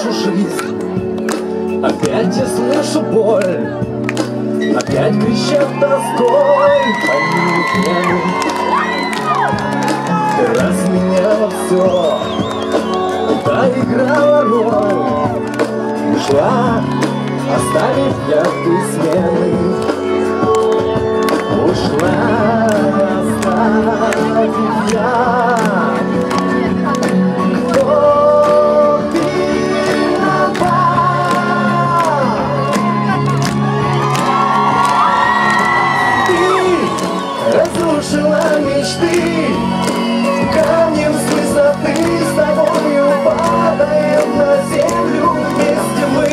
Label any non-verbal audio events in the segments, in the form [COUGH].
слышу жизнь Опять я слышу боль. Опять кричат тоской. Помилуй Ты разменяла все Доиграла роль. Ушла, оставив яркие смены Ушла, оставив я мечты Камнем с высоты с тобою падаем на землю вместе мы.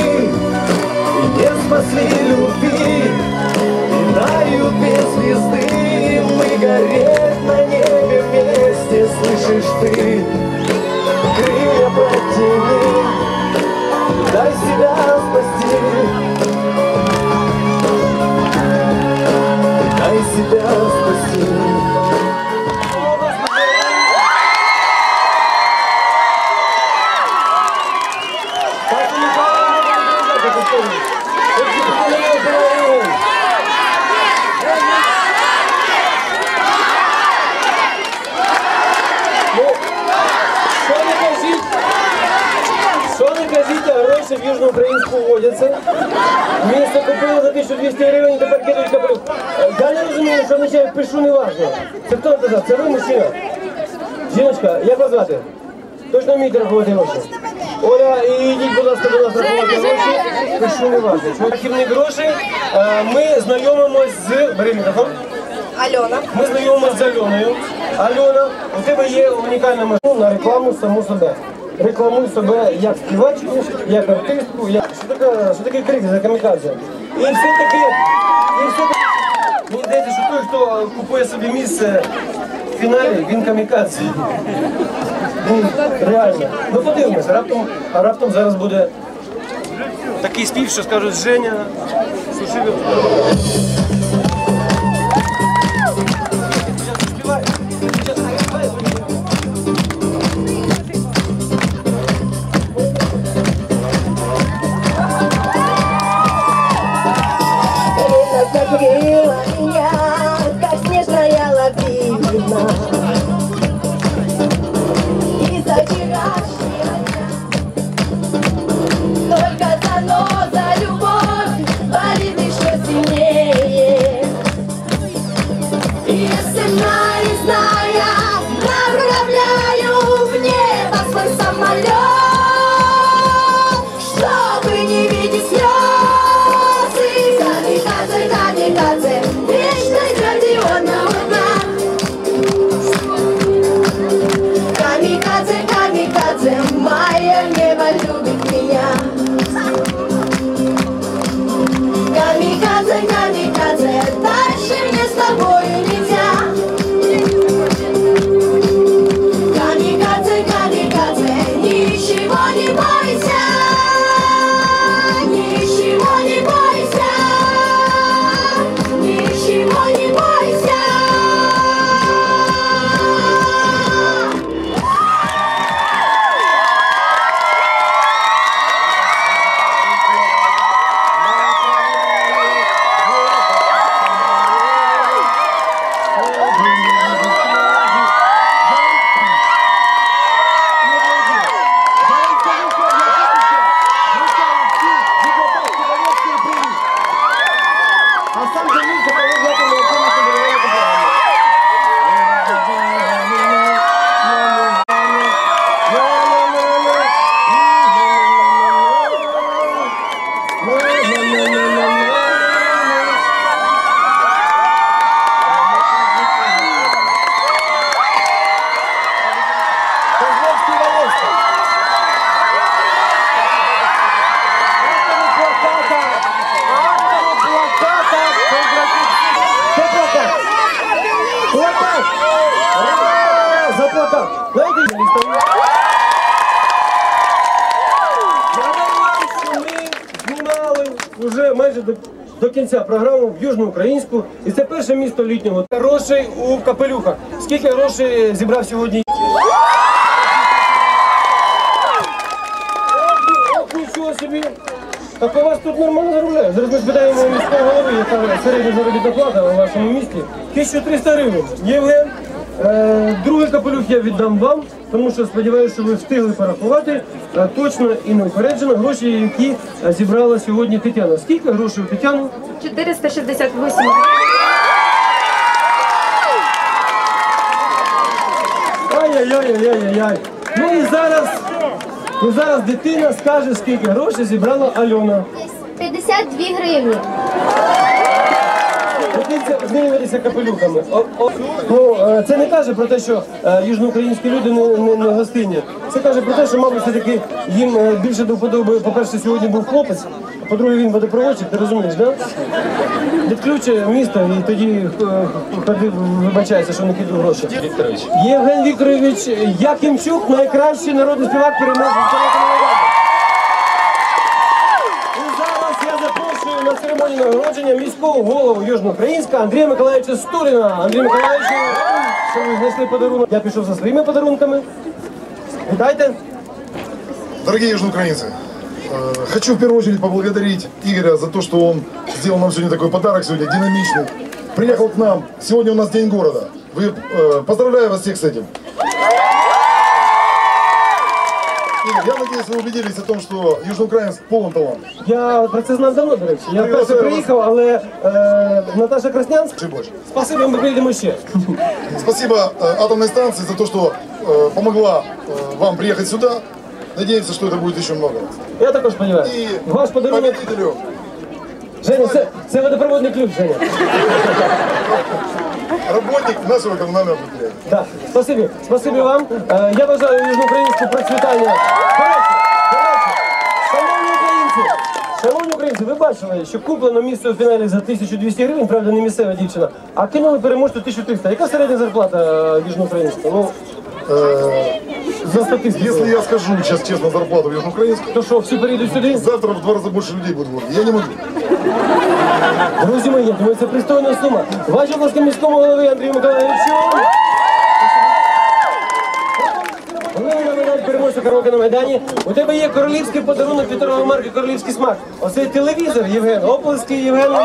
И не спасли любви И тают без звезды. Мы гореть на небе вместе, слышишь ты гроші в Южноукраїнську вводяться. Місто купило за 1200 гривень, і тепер кидають капелюх. Е, Я не розумію, що означає пишу неважно. Це хто казав? Це ви мужчина? Жіночка, як вас звати? Точно вмієте рахувати гроші? Оля, і йдіть, будь ласка, до нас рахувати гроші. Пишу неважно. Рахівник грошей. Е, Ми знайомимось з... Бери мікрофон. Альона. Ми знайомимося з Альоною. Альона, у тебе є унікальна машина на рекламу саму себе. Рекламуй себе як співачку, як артистку, як що таке, що таке крик за камікадзе. І все-таки, і все-таки, мені здається, що той, хто купує собі місце в фіналі, він камікадзе. Ну, реально. Ну подивимося, раптом, а раптом зараз буде такий спів, що скажуть Женя, слушай, Плакат! Знаєте. Я думаю, що ми знімали вже майже до, до кінця програму в Южноукраїнську. І це перше місто літнього. Грошей у капелюхах. Скільки грошей зібрав сьогодні? собі. Так у вас тут нормально заробляють. Зараз ми спитаємо міського голови, яка середня заробітна плата у вашому місті. 1300 гривень. Євген, другий капелюх я віддам вам, тому що сподіваюся, що ви встигли порахувати е, точно і неупереджено гроші, які е, зібрала сьогодні Тетяна. Скільки грошей у Тетяни? 468 Ай-яй-яй-яй-яй-яй. Ну і зараз, і зараз дитина скаже, скільки грошей зібрала Альона. 52 гривні. Дитинця змінюватися капелюхами. О, о, ну, е, це не каже про те, що е, южноукраїнські люди не, не, не гостинні. Це каже про те, що, мабуть, все-таки їм е, більше до вподоби, по-перше, сьогодні був хлопець, а по-друге, він водопроводчик, ти розумієш, да? Відключує місто і тоді ходив, вибачається, що не кидав гроші. Вікторович, Євген Вікторович Якимчук, найкращий народний співак переможець запрошую на церемонію нагородження міського голову Южноукраїнська Андрія Миколаївича Стуріна. Андрій Миколаївич, що ви знайшли подарунок. Я пішов за своїми подарунками. Вітайте. Дорогие южноукраинцы, э, хочу в первую очередь поблагодарить Игоря за то, что он сделал нам сегодня такой подарок, сегодня динамичный. Приехал к нам, сегодня у нас День города. Вы, э, поздравляю вас всех с этим. Игорь, я надеюсь, вы убедились о том, что южноукраинск полон таланта. Я про це знав давно, до речі. Я вперше Приглашаю вас. приїхав, але е, Наташа Краснянська. Чи більше. Спасибо, ми прийдемо ще. Спасибо э, атомной станции за то, что э, помогла э, вам приехать сюда. Надеемся, что это будет еще много. Я також сподіваюся. И Ваш подарунок. победителю Женя, це, це водопроводний ключ, Женя. работник нашего коммунального предприятия. Спасибі, спасибі вам. Е, я бажаю южноукраїнську процвітання. Шановні українці, шановні українці, ви бачили, що куплено місце у фіналі за 1200 гривень, правда, не місцева дівчина, а кинули переможцю 1300. Яка середня зарплата е, южноукраїнська? Ну, Э, за статистику. Если я скажу сейчас честно зарплату в Южноукраинске, То що, всі перейдуть сюди? завтра в два раза больше людей будет в городе. Я не могу. Друзі мої, думаю, це пристойна сума. Ваші обласки міському голови Андрію Миколаївичу. Переможця караоке на Майдані. У тебе є королівський подарунок від торгової марки Королівський смак. Оцей телевізор, Євген. Оплески Євгену.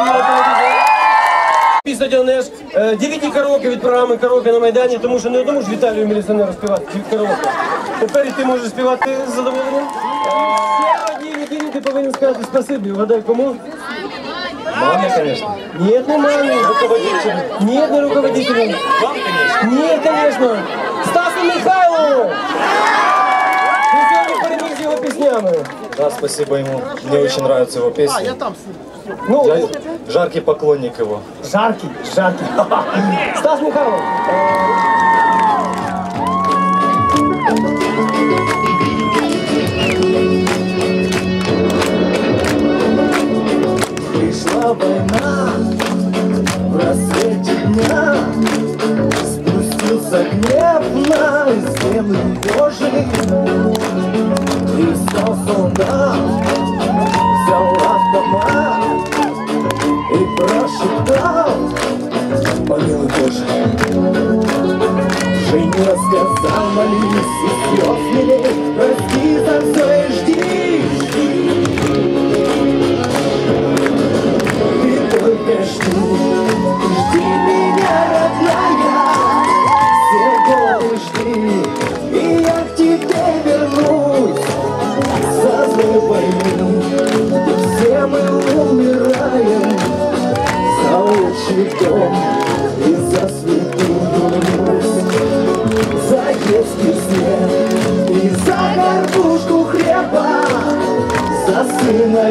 Після одягнеш DVD караоке від програми Караоке на Майдані, тому що не одному ж Віталію міліціонеру співати караоке. Тепер і ти можеш співати з задоволенням. Е, Ще одній ти повинен сказати спасибі. Вгадай кому? Маме, конечно. Нет, не маме. Руководителю. Нет, не руководителю. Вам, конечно. Нет, конечно. Стасу Михайлову. Ты сегодня переміг з його піснями. Да, спасибо ему. Мне очень нравятся его песни. Ну, Я жаркий поклонник его. жаркий, жаркий. [LAUGHS] Стас Михайлов. Война. В рассвете дня Спустился гнев на землю Божий И стал солдат, взял автомат И прошептал, помилуй Боже Женя сказал, молись и слез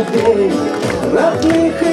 сыновей, родных и